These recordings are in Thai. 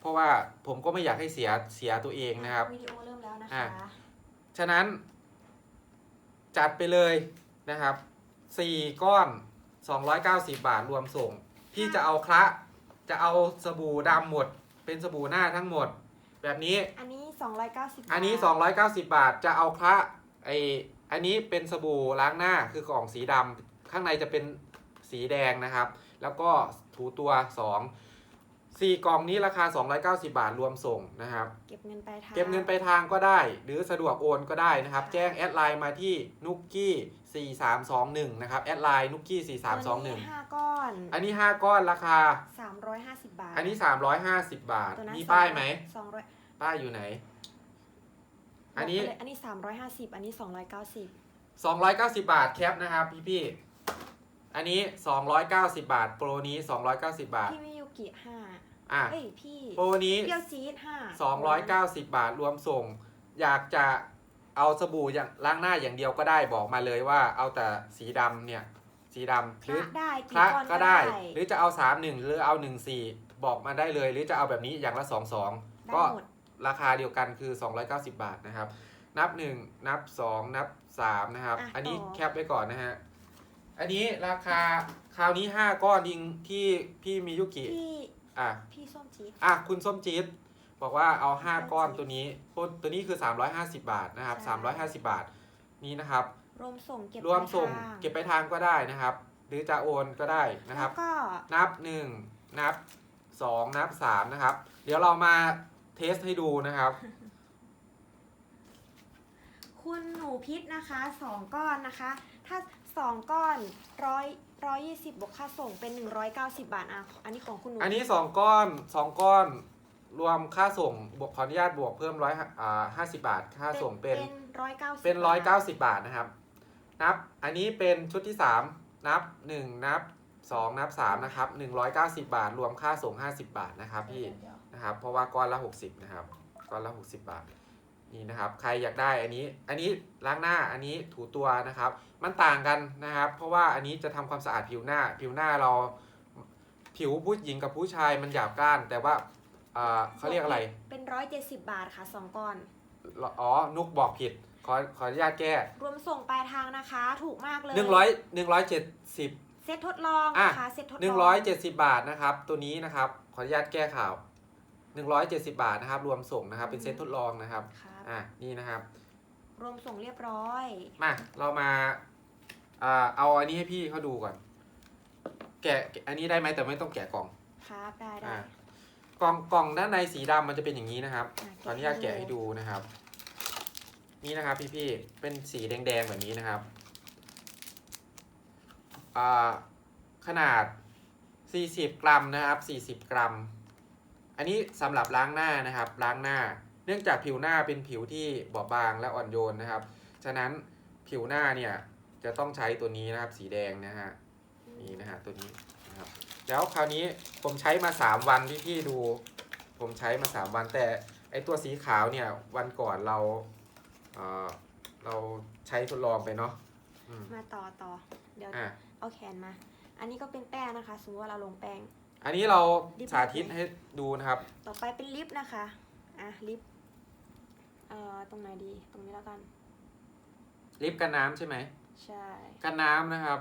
เพราะว่าผมก็ไม่อยากให้เสียเสียตัวเองนะครับวิดีโอเริ่มแล้วนะอะคะฉะนั้น จัดไปเลยนะครับสี่ก้อน 290 บาทรวมส่ง พี่จะเอาคละจะเอาสบู่ดำหมด เป็นสบู่หน้าทั้งหมด แบบนี้ อันนี้ 290 อันนี้ 290 บาทจะเอาคละไออันนี้เป็นสบู่ล้างหน้าคือกล่องสีดำข้างในจะเป็นสีแดงนะครับ แล้วก็ถูตัว 2 4 กล่องนี้ราคา 290 บาทรวมส่งนะครับ เก็บเงินปลายทางเก็บเงินไปลายทางก็ได้ หรือสะดวกโอนก็ได้นะครับ แจ้งแอดไลน์มาที่นุกกี้4321 นะครับ แอดไลน์นุกกี้ตัวนี้4321 ห้าก้อนอันนี้ 5 ก้อนราคา350บาทอันนี้ 350 บาท ตัวนั้นมีป้ายไหม200ป้ายอยู่ไหน อัอันนนี้นี้ อันนี้350อันนี้290 290 บาทแคปนะครับพี่พี่ๆอันนี้ 290 บาท โปรนี้ 290 บาท พี่มิยุกิ อะ5เอ้ยพี่โปรนี้ เปรี้ยวจี๊ด5 290 บาทรวมส่ง อยากจะเอาสบู่อย่างล้างหน้าอย่างเดียวก็ได้บอกมาเลยว่าเอาแต่สีดำเนี่ย สีดำหรือได้คกี่ละก้อนก็ได้ หรือจะเอา 3 1 หรือเอา 1 4 บอกมาได้เลย หรือจะเอาแบบนี้อย่างละ 2 2 ได้ก็หมด ราคาเดียวกันคือ 290 บาทนะครับ นับ 1 นับ 2 นับ 3 นะครับ อะอันนี้ต่อ แคปไว้ก่อนนะฮะ อันนี้ราคาคราวนี้ 5 ก้อนยิงที่พี่มิยุกิ พี่ อะพี่ส้มจี๊ดอะคุณส้มจี๊ดบอกว่าเอา 5 ก้อนส้มจี๊ดตัวนี้ตัวนี้คือ 350 บาทนะครับใช่350 บาทนี้นะครับ รวมส่งเก็บรวมส่งปลายทางเก็บไปทางก็ได้นะครับ หรือจะโอนก็ได้นะครับแล้วก็นับ 1 นับ 2 นับ 3 นะครับ เดี๋ยวเรามาเทสให้ดูนะครับ คุณหนูพิษนะคะ 2 ก้อนนะคะ ถ้า 2 ก้อนร้อยร้อยยี่สิบบวกค่าส่งเป็น 190 บาทอะอันนี้ของคุณหนูอันนี้2ก้อน2ก้อน รวมค่าส่งบวกขออนุญาตบวกเพิ่มร้อยอ่าห้าสิบาท ค่าส่งเป็นร้อยเก้าสิบเป็นร้อยเก้าสิบบาทนะครับ นับอันนี้เป็นชุดที่สามนับหนึ่งนับสองนับสามนะครับหนึ่งร้อยเก้าสิบาท รวมค่าส่งห้าสิบาทนะครับพี่นะครับ เพราะว่าก้อนละหกสิบนะครับก้อนละหกสิบาท นี่นะครับใครอยากได้อันนี้อันนี้ล้างหน้าอันนี้ถูตัวนะครับ มันต่างกันนะครับ เพราะว่าอันนี้จะทำความสะอาดผิวหน้า ผิวหน้าเราผิวผู้หญิงกับผู้ชายมันหยาบกร้าน แต่ว่าอ่าเขาเรียกอะไร เป็นร้อยเจ็ดสิบบาทค่ะ2ก้อนอ๋อนุกบอกผิดขอขออนุญาตแก้ รวมส่งปลายทางนะคะ ถูกมากเลยหนึ่งร้อยหนึ่งร้อยเจ็ดสิบเซ็ตทดลองอะนะคะเซ็ตทดลองหนึ่งร้อยเจ็ดสิบาทนะครับ ตัวนี้นะครับขออนุญาตแก้ข่าวหนึ่งร้อยเจ็ดสิบาทนะครับ รวมส่งนะครับ เป็นเซ็ตทดลองนะครับครับ อะนี่นะครับ รวมส่งเรียบร้อย มาเรามาอ่าเอาอันนี้ให้พี่เขาดูก่อนแกะอันนี้ได้ไหมแต่ไม่ต้องแกะกล่องครับได้ได้อะกล่องกล่องด้านในสีดำมันจะเป็นอย่างนี้นะครับอะขออนุญาตแกะให้ดูนะครับ นี่นะครับพี่ๆเป็นสีแดงๆแบบนี้นะครับอ่าขนาด 40 กรัมนะครับ 40 กรัม อันนี้สำหรับล้างหน้านะครับ ล้างหน้าเนื่องจากผิวหน้าเป็นผิวที่บอบบางและอ่อนโยนนะครับ ฉะนั้นผิวหน้าเนี่ยจะต้องใช้ตัวนี้นะครับสีแดงนะฮะนี่นะฮะตัวนี้นะครับแล้วคราวนี้ผมใช้มา 3 วันที่พี่ดู ผมใช้มา 3 วันแต่ไอตัวสีขาวเนี่ยวันก่อนเราเอ่อเราใช้ทดลองไปเนาะอืมมาต่อต่อเดี๋ยวอะเอาแขนมา อันนี้ก็เป็นแป้งนะคะสมมติว่าเราลงแป้ง อันนี้เราดิบสาธิตให้ดูนะครับ ต่อไปเป็นลิปนะคะ อะลิป เอ่อตรงไหนดีตรงนี้แล้วกัน ลิปกันน้ำใช่ไหม ใช่กันน้ำนะครับ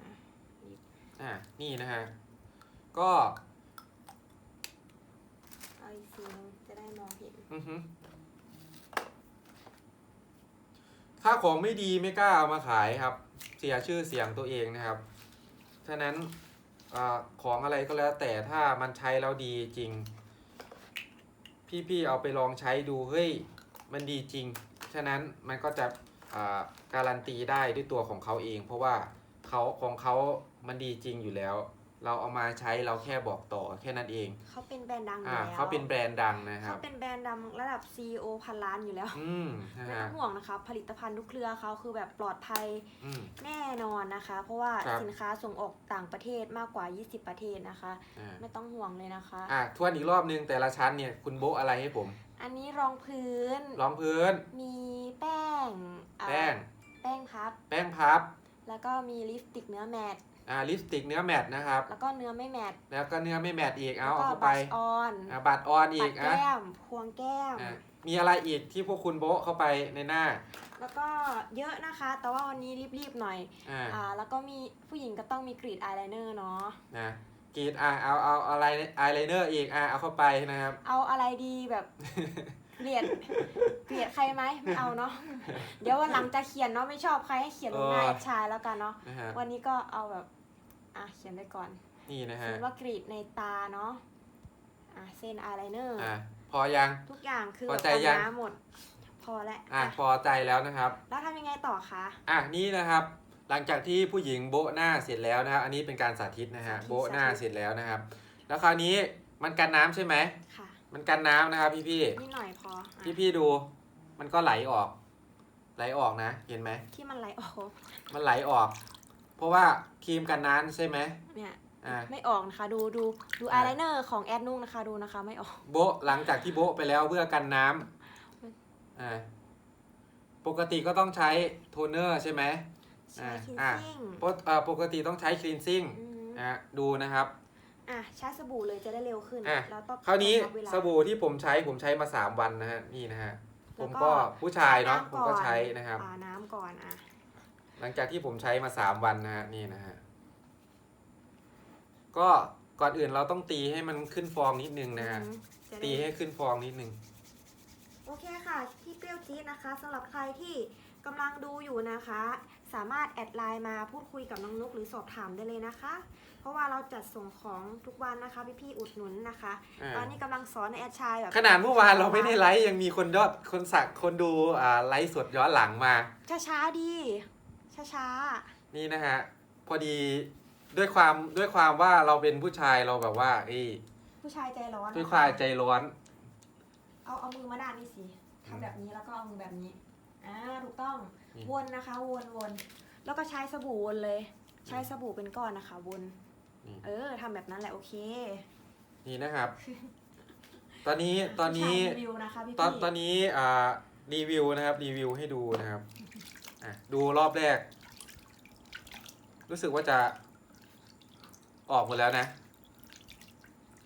อะลิปอะนี่นะฮะ ก็เอาอีกสีนึงจะได้มองเห็นอือฮึถ้าของไม่ดีไม่กล้าเอามาขายครับ เสียชื่อเสียงตัวเองนะครับ ฉะนั้นอาของอะไรก็แล้วแต่ถ้ามันใช้แล้วดีจริง พี่ๆเอาไปลองใช้ดูเฮ้ยมันดีจริง ฉะนั้นมันก็จะอ่าการันตีได้ด้วยตัวของเขาเอง เพราะว่าเขาของเขามันดีจริงอยู่แล้ว เราเอามาใช้เราแค่บอกต่อแค่นั้นเองเขาเป็นแบรนด์ดังอยู่อ่าแล้วเขาเป็นแบรนด์ดังนะคเขารับเป็นแบรนด์ดังระดับ CEO พันล้านอยู่แล้วอืมนะไม่ต้ฮะองห่วงนะคะผลิตภัณฑ์ทุกเครือเขาคือแบบปลอดภัยอืม แน่นอนนะคะ เพราะว่าครับ สินค้าส่งออกต่างประเทศมากกว่า 20 ประเทศนะคะ อ่าไม่ต้องห่วงเลยนะคะ อะทวนอีกรอบนึงแต่ละชั้นเนี่ยคุณโบะอะไรให้ผมอันนี้รองพื้นรองพื้น มีแป้งอ่าแป้ง แป้งพับ แป้งพับ แล้วก็มีลิปสติกเนื้อแมตต์ อ่าลิปสติกเนื้อแมตต์นะครับ แล้วก็เนื้อไม่แมทแล้วก็เนื้อไม่แมตต์อีกเอาแล้วก็เอาเข้าไปบัชออนอ่าบัตรออนอีปักดอะแก้มพวงแก้มอะมีอะไรอีกที่พวกคุณโบ๊ะเข้าไปในหน้า แล้วก็เยอะนะคะ แต่ว่าวันนี้รีบๆหน่อยอ่าอ่าแล้วก็มีผู้หญิงก็ต้องมีกรีดอายไลเนอร์เนาะนะกรีดอะเอาเอาเอาอะไรอายไลเนอร์อีกอะเอาเข้าไปนะครับ เอาอะไรดีแบบเกลียดเกลียดใครไหมไม่เอาเนาะเดี๋ยววันหลังจะเขียนเนาะไม่ชอบใครให้เขียนลงหน้าเออแอดชายแล้วกันเนาะนะฮะวันนี้ก็เอาแบบ อะเขียนไปก่อนนี่นะสมฮะมติว่ากรีดในตาเนาะอะเส้นอายไลเนอร์อะพอยัง ทุกอย่างคือพอแบบใจยัง น้ำหมด พอแล้วอะอะพอใจแล้วนะครับ แล้วทำยังไงต่อคะ อะนี่นะครับ หลังจากที่ผู้หญิงโบ๊ะหน้าเสร็จแล้วนะครับอันนี้เป็นการสาธิตนะฮะสาธิต โบ๊ะหน้าสาธิตเสร็จแล้วนะครับ แล้วคราวนี้มันกันน้ำใช่ไหมค่ะมันกันน้ำนะครับพี่พี่นิดหน่อยพออะพี่พี่ๆดู มันก็ไหลออก ไหลออกนะ เห็นไหมที่มันไหลออกมันไหลออก เพราะว่าครีมกันน้ำใช่ไหมเนี่ยอะไม่ออกนะคะ ดูดูดูอะอายไลเนอร์ของแอดนุ่งนะคะดูนะคะ ไม่ออก โบ๊ะหลังจากที่โบ๊ะไปแล้วเพื่อกันน้ำอ่าปกติก็ต้องใช้โทนเนอร์ใช่ไหมใช้คินอะซิ่งปกเอ่อปกติต้องใช้คลีนซิ่งอืมอะดูนะครับ อะใช้สบู่เลยจะได้เร็วขึ้นอะ แล้วต้องคราวนี้ต้องนับเวลา สบู่ที่ผมใช้ผมใช้มาสามวันนะฮะนี่นะฮะผแล้วมก็ก็ผู้ชายเนาะำผมก็ใช้นะครับ อ่าน้ำก่อนอะ หลังจากที่ผมใช้มาสามวันนะฮะนี่นะฮะก็ก่อนอื่นเราต้องตีให้มันขึ้นฟองนิดนึงนะฮะอืมจะได้ตีให้ขึ้นฟองนิดนึง โอเคค่ะที่เปรี้ยวจี๊ดนะคะสำหรับใครที่กำลังดูอยู่นะคะ สามารถแอดไลน์มาพูดคุยกับน้องนุกหรือสอบถามได้เลยนะคะ เพราะว่าเราจัดส่งของทุกวันนะคะพี่ๆอุดหนุนนะคะ อ่า ตอนนี้กำลังสอนในแอดชายแบบขนาดเมื่อวานเราไม่ได้ไลฟ์ยังมีคนยอดคนสักคนดูอ่าไลฟ์สดย้อนหลังมา ช้าๆดี ช้านี่นะฮะพอดีด้วยความด้วยความว่าเราเป็นผู้ชายเราแบบว่าเอ้ยๆผู้ชายใจร้อนด้วยความใจร้อน เอาเอามือมาด้านนี้สิทำแบบนี้แล้วก็เอามือแบบนี้อ่าถูกต้องนี่ วนนะคะ วนวนแล้วก็ใช้สบู่วนเลย ใช้สบู่เป็นก้อนนะคะวนนี่เออทำแบบนั้นแหละโอเคนี่นะครับ ตอนนี้ตอนนี้ผู้ชายรีวิวนะคะพี่ตอนพี่ตอนนี้อ่ารีวิวนะครับรีวิวให้ดูนะครับ อะดูรอบแรก รู้สึกว่าจะออกหมดแล้วนะ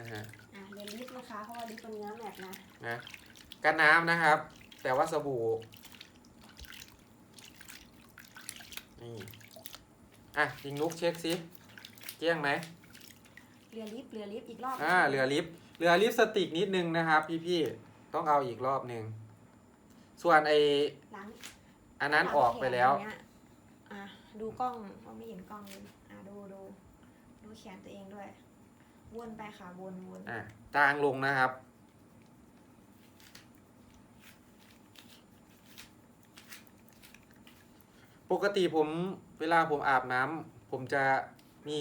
นะฮะอะเรียนลิฟต์นะคะ เพราะว่าลิฟต์เป็นเนื้อแมทนะ นะกันน้ำนะครับ แต่ว่าสบู่นี่อะยิงนุกเช็คสิเกลี้ยงไหม เรือลิฟต์เรือลิฟต์อีกรอบอ่าเรือลิฟต์เรือลิฟต์สติกนิดนึงนะครับ พี่ๆ ต้องเอาอีกรอบหนึ่ง ส่วนไอล้าง อันนั้นออกไปแล้วางขนอย่างเงี้ยอะดูกล้องว่าไม่เห็นกล้องเลยอะดูดูดูแขนตัวเองด้วย วนไปค่ะวนวนอะจางลงนะครับ ปกติผมเวลาผมอาบน้ำผมจะมี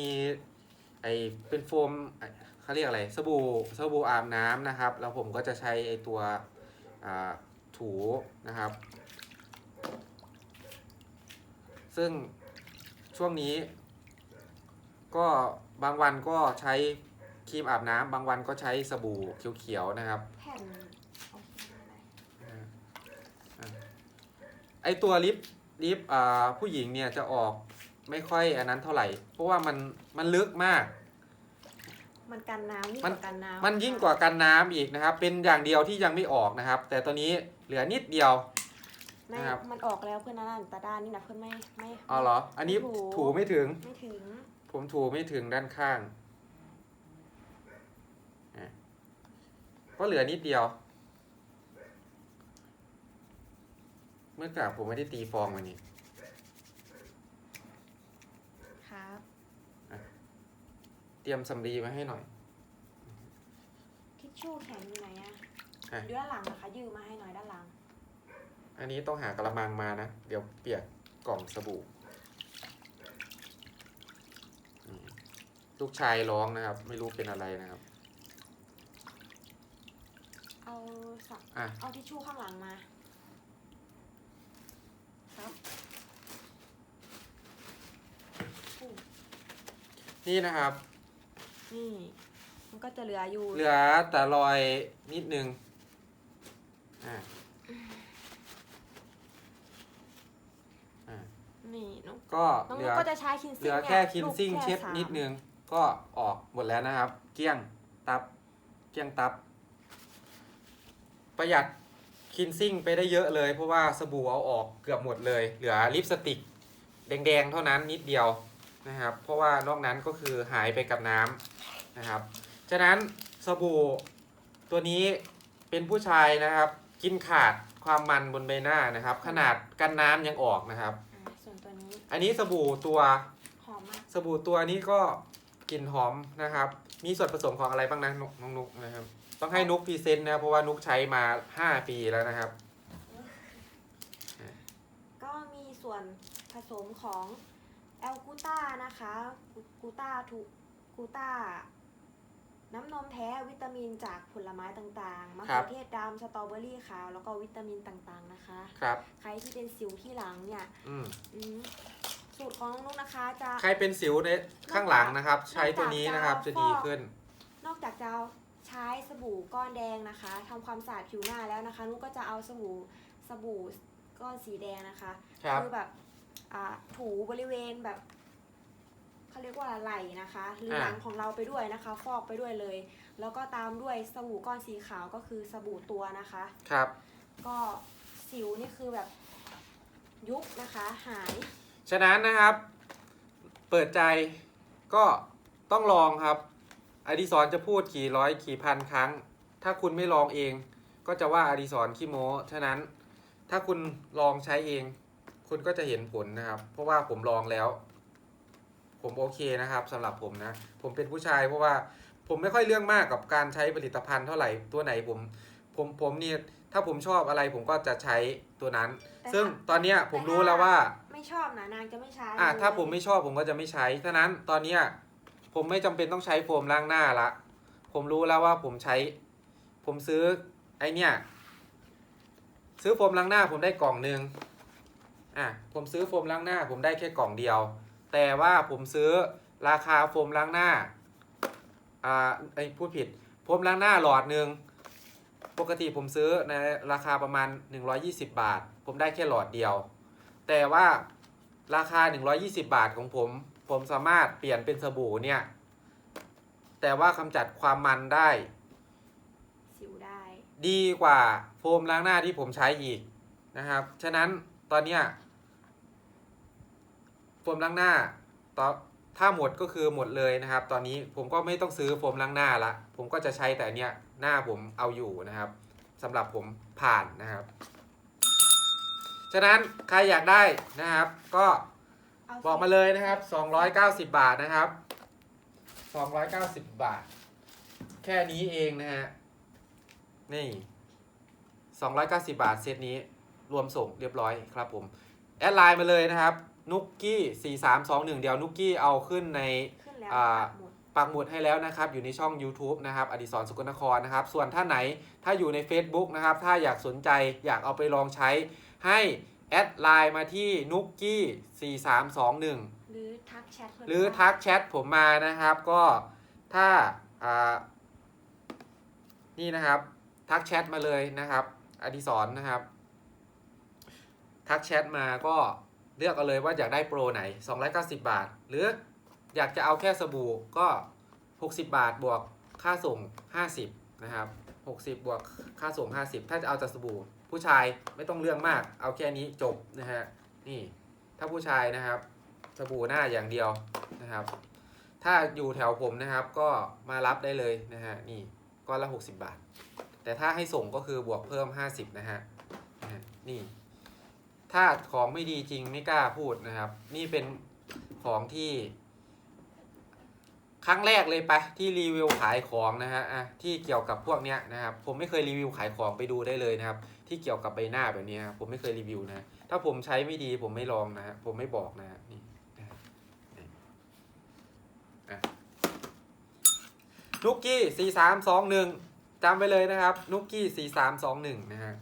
ไอเป็นโฟมไอ้เขาเรียกอะไรสบู่สบู่อาบน้ำนะครับ แล้วผมก็จะใช้ไอตัวอ่าถูนะครับ ซึ่งช่วงนี้ ก็บางวันก็ใช้ครีมอาบน้ำบางวันก็ใช้สบู่เขียวๆนะครับ แผ่นโอเคอะไรอ่าไอตัวลิปลิปอ่าผู้หญิงเนี่ยจะออกไม่ค่อยอันนั้นเท่าไหร่ เพราะว่ามันมันลึกมาก มันกันน้ำยิ่งมันกว่ากันน้ำมันยิ่งกว่ากันน้ำอีกนะครับ เป็นอย่างเดียวที่ยังไม่ออกนะครับ แต่ตอนนี้เหลือนิดเดียว ไม่นะครับ มันออกแล้วเพื่อนนั่นแต่ด้านนี่นะเพื่อนไม่ไม่เอาเหรอ อันนี้ไม่ถูถูไม่ถึง ไม่ถึง ผมถูไม่ถึงด้านข้างอะก็เหลือนิดเดียว เมื่อกลับผมไม่ได้ตีฟองวันนี้ ครับ เตรียมสำลีมาให้หน่อย ทิชชู่แข็งอยู่ไหนอะอะอยู่ด้านหลังนะคะยืมมาให้หน่อยด้านหลัง อันนี้ต้องหากระมังมานะ เดี๋ยวเปียกกล่องสบู่นี่ลูกชายร้องนะครับ ไม่รู้เป็นอะไรนะครับ เอาสักอะ เอาทิชชู่ข้างหลังมา ครับอู้นี่นะครับ นี่ มันก็จะเหลืออยู่ เหลือแต่รอยนิดนึง อ่า อ่า นี่น้อง ก็น้องเหลืนุ๊อกก็จะใช้คินเหซิ่ลืงอเนี่ยแค่คินลูกซิ่งแค่เช็ดสามนิดนึงก็ออกหมดแล้วนะครับ เกลี้ยงตับ เกลี้ยงตับ ประหยัดคินซิ่งไปได้เยอะเลย เพราะว่าสบู่เอาออกเกือบหมดเลย เหลือลิปสติก แดงๆ เท่านั้นนิดเดียวนะครับ เพราะว่านอกนั้นก็คือหายไปกับน้ำนะครับ ฉะนั้นสบู่ตัวนี้เป็นผู้ชายนะครับ กินขาดความมันบนใบหน้านะครับ ขนาดกันน้ำยังออกนะครับอ่าส่ว นตัวนี้อันนี้สบู่ตัวหอมมาก สบู่ตัวนี้ก็กลิ่นหอมนะครับ มีส่วนผสมของอะไรบ้างนะนกน้องนุกนะครับ ต้องให้นุกพรีเซนต์นะครับเพราะว่านุกใช้มา 5 ปีแล้วนะครับ ก็มีส่วนผสมของแอลกูต้านะคะกูกูต้าทุกูต้า น้ำนมแท้วิตามินจากผลไม้ต่างๆมะครัเขืบอเทศดำสตรอเบอรี่ขาว แล้วก็วิตามินต่างๆนะคะ ครับ ใครที่เป็นสิวที่หลังเนี่ยอืมอืมสูตรของน้องนุ๊กนะคะจะ ใครเป็นสิวในข้างหลังนะครับ ใช้ตัวนี้นะครับจะดีขึ้น นอกจากจะใช้สบู่ก้อนแดงนะคะทำความสะอาดผิวหน้าแล้วนะคะนุ๊กก็จะเอาสบู่สบู่ก้อนสีแดงนะคะครับอแบบอ่าถูบริเวณแบบ เขาเรียกว่าไหล่นะคะหรืออ่าหลังของเราไปด้วยนะคะ ฟอกไปด้วยเลย แล้วก็ตามด้วยสบู่ก้อนสีขาวก็คือสบู่ตัวนะคะ ครับ ก็สิวนี่คือแบบยุบนะคะหาย ฉะนั้นนะครับ เปิดใจก็ต้องลองครับอดิศรจะพูดกี่ร้อยกี่พันครั้ง ถ้าคุณไม่ลองเอง ก็จะว่าอดิศรขี้โม้ฉะนั้นถ้าคุณลองใช้เอง คุณก็จะเห็นผลนะครับ เพราะว่าผมลองแล้ว ผมโอเคนะครับสำหรับผมนะ ผมเป็นผู้ชายเพราะว่าผมไม่ค่อยเรื่องมากกับการใช้ผลิตภัณฑ์เท่าไหร่ตัวไหนผมผมผมนี่ถ้าผมชอบอะไรผมก็จะใช้ตัวนั้นแต่ซึ่งถ้าตอนเนี้ยผมแต่รู้ถ้าแล้วว่า ไม่ชอบนะนางจะไม่ใช้อะเลยถ้าผมไม่ชอบผมก็จะไม่ใช้ฉะนั้นตอนเนี้ยผมไม่จำเป็นต้องใช้โฟมล้างหน้าละ ผมรู้แล้วว่าผมใช้ ผมซื้อไอเนี่ย ซื้อโฟมล้างหน้าผมได้กล่องหนึ่งอะผมซื้อโฟมล้างหน้า ผมได้แค่กล่องเดียว แต่ว่าผมซื้อราคาโฟมล้างหน้า อ่าไอยพูดผิดโฟมล้างหน้าหลอดหนึ่งปกติผมซื้อในราคาประมาณ 120 บาท ผมได้แค่หลอดเดียว แต่ว่าราคา 120 บาทของผม ผมสามารถเปลี่ยนเป็นสบู่เนี่ย แต่ว่ากำจัดความมันได้ สิวได้ ดีกว่าโฟมล้างหน้าที่ผมใช้อีกนะครับ ฉะนั้นตอนเนี้ย โฟมล้างหน้าตอนถ้าหมดก็คือหมดเลยนะครับ ตอนนี้ผมก็ไม่ต้องซื้อโฟมล้างหน้าละ ผมก็จะใช้แต่เนี้ยหน้าผมเอาอยู่นะครับสำหรับผมผ่านนะครับ ฉะนั้นใครอยากได้นะครับ ก็บอกมาเลยนะครับ 290 บาทนะครับ 290 บาท แค่นี้เองนะฮะ นี่ 290 บาทเซตนี้รวมส่งเรียบร้อยครับผม แอดไลน์มาเลยนะครับ นุกกี้4321เดี๋ยวนุกกี้เอาขึ้นใน ขึ้นแล้วอ่า ปักหมุดปักหมุดให้แล้วนะครับ อยู่ในช่อง YouTube นะครับอดิศรสกลนครนะครับ ส่วนท่านไหนถ้าอยู่ใน Facebook นะครับ ถ้าอยากสนใจอยากเอาไปลองใช้ ให้แอดไลน์มาที่นุกกี้ 4321 หรือทักแชทเพื่นหรือทักแชทผมมานะครับ ก็ถ้าอ่านี่นะครับ ทักแชทมาเลยนะครับ อดิศรนะครับ ทักแชทมาก็ เลือกเอาเลยว่าอยากได้โปรไหน 290 บาท หรืออยากจะเอาแค่สบู่ก็ 60 บาทบวกค่าส่ง 50 นะครับ 60 บวกค่าส่ง 50 ถ้าจะเอาจากสบู่ ผู้ชายไม่ต้องเรื่องมาก เอาแค่นี้จบนะฮะ นี่ถ้าผู้ชายนะครับ สบู่หน้าอย่างเดียวนะครับ ถ้าอยู่แถวผมนะครับก็มารับได้เลยนะฮะ นี่ก้อนละ 60 บาท แต่ถ้าให้ส่งก็คือบวกเพิ่ม 50 นะฮะนะฮะนี่ ถ้าของไม่ดีจริงไม่กล้าพูดนะครับ นี่เป็นของที่ ครั้งแรกเลยปะที่รีวิวขายของนะฮะอะที่เกี่ยวกับพวกเนี้ยนะครับ ผมไม่เคยรีวิวขายของไปดูได้เลยนะครับ ที่เกี่ยวกับใบหน้าแบบนี้ผมไม่เคยรีวิวนะถ้าผมใช้ไม่ดีผมไม่ลองนะฮะผมไม่บอกนะฮะนี่นุกกี้สี่สามสองหนึ่งจำไปเลยนะครับ นุกกี้สี่สามสองหนึ่งนะฮะ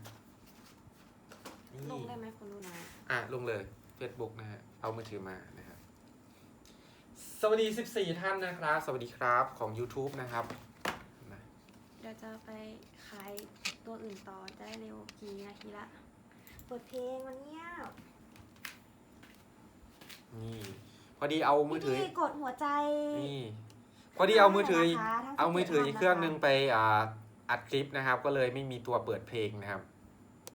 ลนี่งได้ไหมคนดูนะ อะลงเลย Facebook นะฮะเอามือถือมานะครับสวัสดี 14 ท่านนะครับ สวัสดีครับของ YouTube นะครับนะเดี๋ยวจะไปขายตัวอื่นต่อจะได้เร็วกี่นาทีละเปิดเพลงวันเนี้ยนี่ พอดีเอามือถือ พี่ๆกดหัวใจ นี่ พอดีเอามือถือได้นะคะทั้งเอามือถือ17อีกเครื่องหนึงไปอ่าอัดคลิปนะครับ ก็เลยไม่มีตัวเปิดเพลงนะครับ